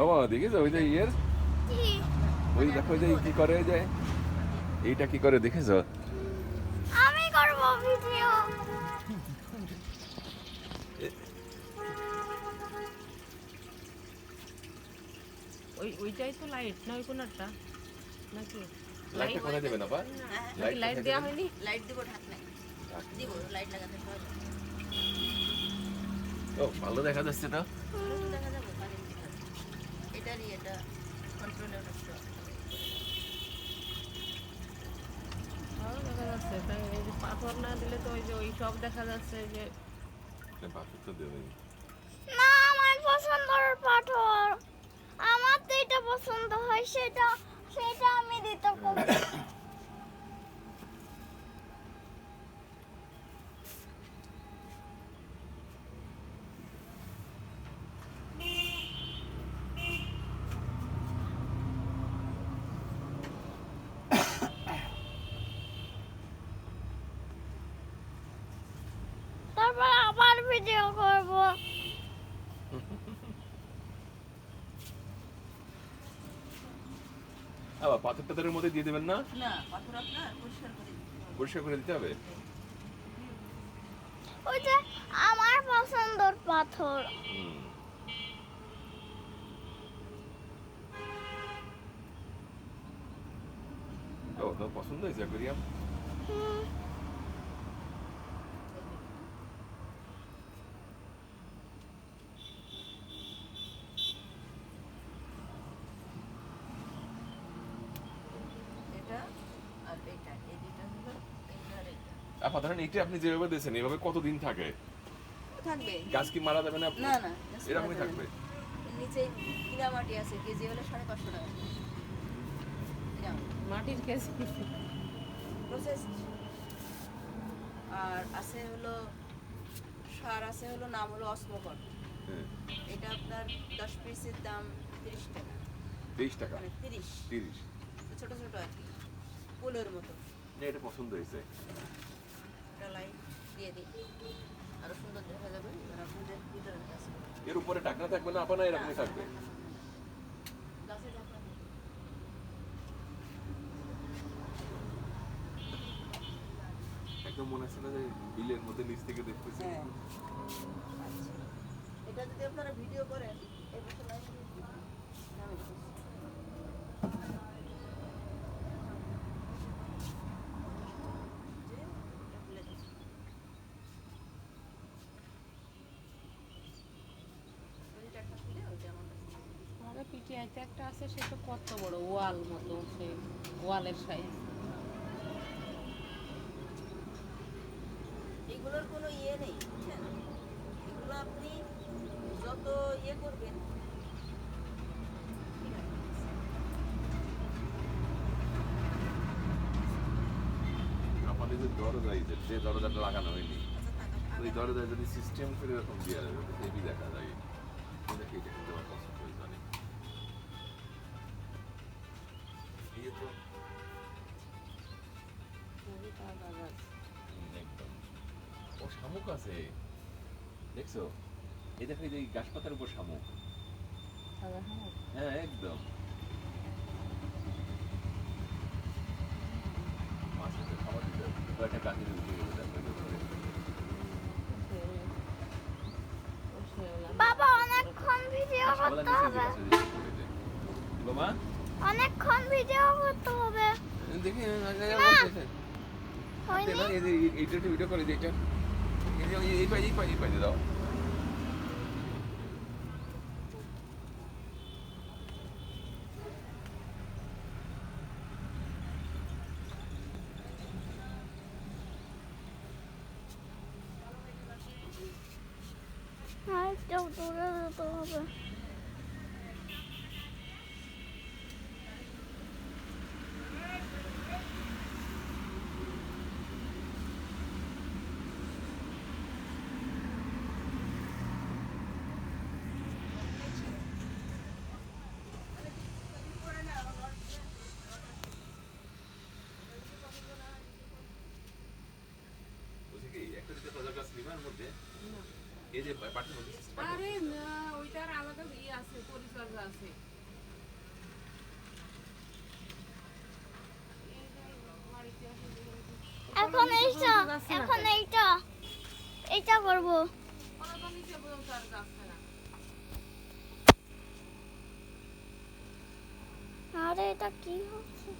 বাবা দেখেছ? ওই যে ইয়ের? ওই দেখো যে কি করে? ওই যে এইটা কি করে দেখেছ? আমি করব ভিডিও। ওই ওইটাই তো লাইট না ওই কোনারটা? নাকি? লাইটটা কোথায় দেবে না বা? নাকি লাইট দেওয়া হয়নি? লাইট দিব ঢাক নাই। দিব লাইট লাগাতে হয় ও ভালো দেখা যাচ্ছে তো। দেখা যাবে এটারই এটা কন্ট্রোলের একটা দেখা পাথর না দিলে তো ওই যে ওই সব দেখা যাচ্ছে যে না আমার পছন্দের পাথর আমার যেটা পছন্দ হয় সেটা সেটা আমি দিতে পারব তারপর আবার ভিডিও করব। আবার পাথর টাথরের মধ্যে দিয়ে দেবেন না? না পাথর আপনার পরিষ্কার করে দিতে হবে। পরিষ্কার করে দিতে হবে? ওই যে আমার পছন্দের পাথর। ও তোমার পছন্দ হয়েছে অ্যাকোয়ারিয়াম হুম, এটা আর এটা এই দুইটা হলো এইটা আর এইটা আপা ধরেন এইটা আপনি যেভাবে দিয়েছেন এভাবে কতদিন থাকে? থাকবে। গাছ কি মারা যাবে না আপনি? না না এরকমই থাকবে। নিচে কিনা মাটি আছে কেজি হলে সাড়ে পাঁচশো টাকা। মাটির কেজি। প্রসেস আর আছে হলো সার আছে হলো নাম হলো অসমকর। হ্যাঁ। এটা আপনার দশ পিসের দাম তিরিশ টাকা। তেইশ টাকা? মানে তিরিশ। তিরিশ। ছোট ছোট আর কি। ফুলের মতো। না, এটা পছন্দ হয়েছে। একটা লাইট দিয়ে দিই। আরও সুন্দর দেখা যাবে আছে। এর উপরে টাকনা থাকবে না? আপা না এরকমই থাকবে একদম মনে হচ্ছে না যে বিলের মধ্যে নিচ থেকে দেখতেছি। হ্যাঁ। আচ্ছা। এটা যদি আপনারা ভিডিও করেন এই বছর পিটিআইতে একটা আছে সে তো কত বড় ওয়াল মতো সেই ওয়ালের সাইজ এগুলোর কোনো ইয়ে নেই এগুলো আপনি যত ইয়ে করবেন। আমাদের যে দরজা যে যে দরজাটা লাগানো হয়নি আচ্ছা ওই আগে- দরজায় যদি সিস্টেম করে এরকম দেওয়া যাবে হেভি দেখা যায়। আছে। দেখছ? এই দেখো এই যে এই গাছপাতার উপর শামুক। হ্যাঁ একদম। মাছ খাবার দিতে কয়েকটা গাছের উঠে গেছে দেখো, এই যে উপরে। বসে হলাম। বাবা অনেকক্ষণ ভিডিও করতে হবে। বাবা? অনেকক্ষণ ভিডিও করতে দেখি ভিডিও করে দিই এটা এই যে এই পাই এই পাই এই পাই দাও আর একটু দূরে যেতে হবে বলছি নিবার মধ্যে? এই যে পাঠিয়ে মধ্যে আরে না ওইটার আলাদা ইয়ে আছে পরিচর্যা আছে। এখন এইটা এখন এইটা এইটা করব। আরে এটা কি হচ্ছে?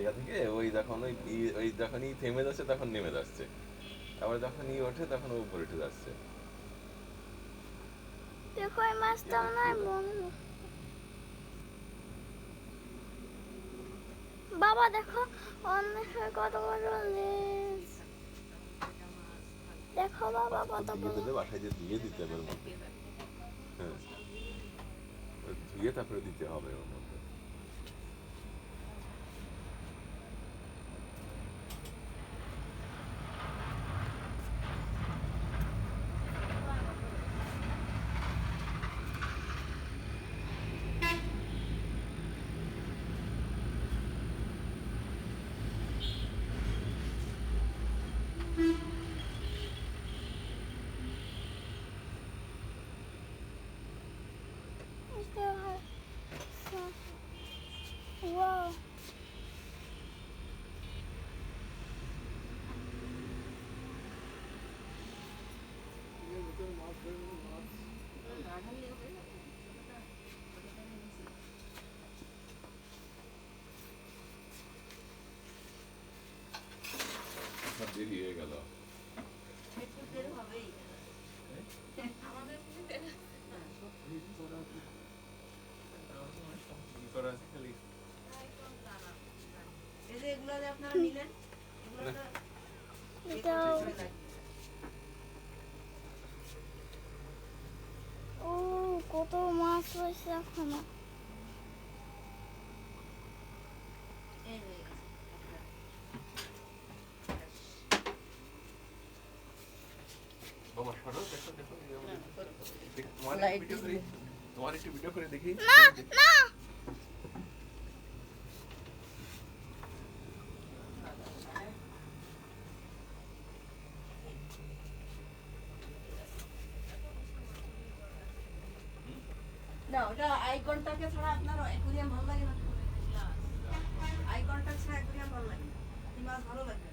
জায়গা থেকে ওই যখন ওই ওই যখনই থেমে যাচ্ছে তখন নেমে যাচ্ছে। আবার যখনই ওঠে তখন ও উপরে উঠে যাচ্ছে। দেখো এই মাছটা হয় বন্ধ। বাবা দেখো অনেক কত বড় লেজ। দেখো বাবা কত দিয়ে বড়। বাসায় যে ধুয়ে দিতে হবে ওর হ্যাঁ। ধুয়ে তারপরে দিতে হবে ওর মধ্যে Wow. সব দেরি হয়ে গেল একটু দেরি হবেই কি করা আছে খালি এই যে এগুলো যে আপনারা নিলেন এগুলো তো এটাও ও কত মাছ রয়েছে এখনও এই হয়ে গেছে বাবা সরো দেখো দেখো এই আমাদের- হ্যাঁ, করো, করো। দেখ- তোমার Light একটু তোমার একটু ভিডিও করে দেখি না না না ওটা আই কন্টাক্টে ছাড়া আপনার অ্যাকুরিয়াম ভালো লাগে না আই কন্টাক্ট ছাড়া অ্যাকুরিয়াম ভালো লাগে না মাছ ভালো লাগবে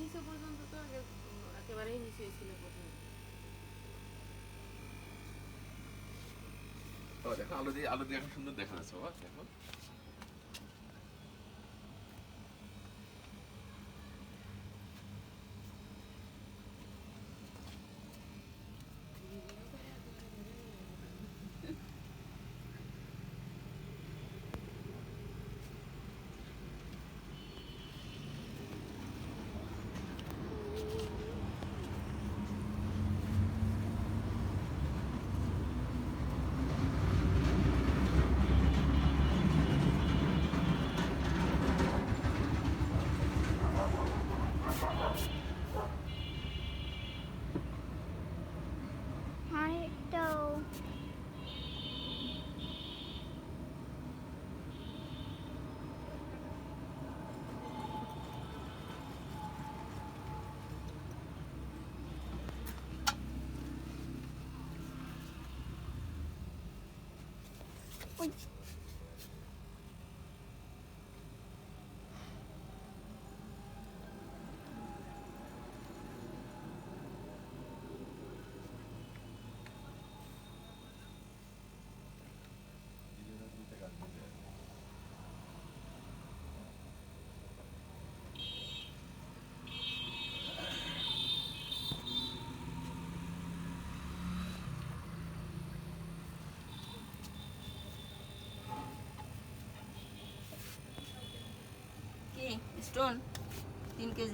নিচে পর্যন্ত তো আগে, একেবারেই নিচে ছিল প্রথমে। দেখো, আলো দিয়ে আলো দিয়ে এখন সুন্দর দেখা যাচ্ছে বাবা, দেখো। ওই স্টোন তিন কেজি।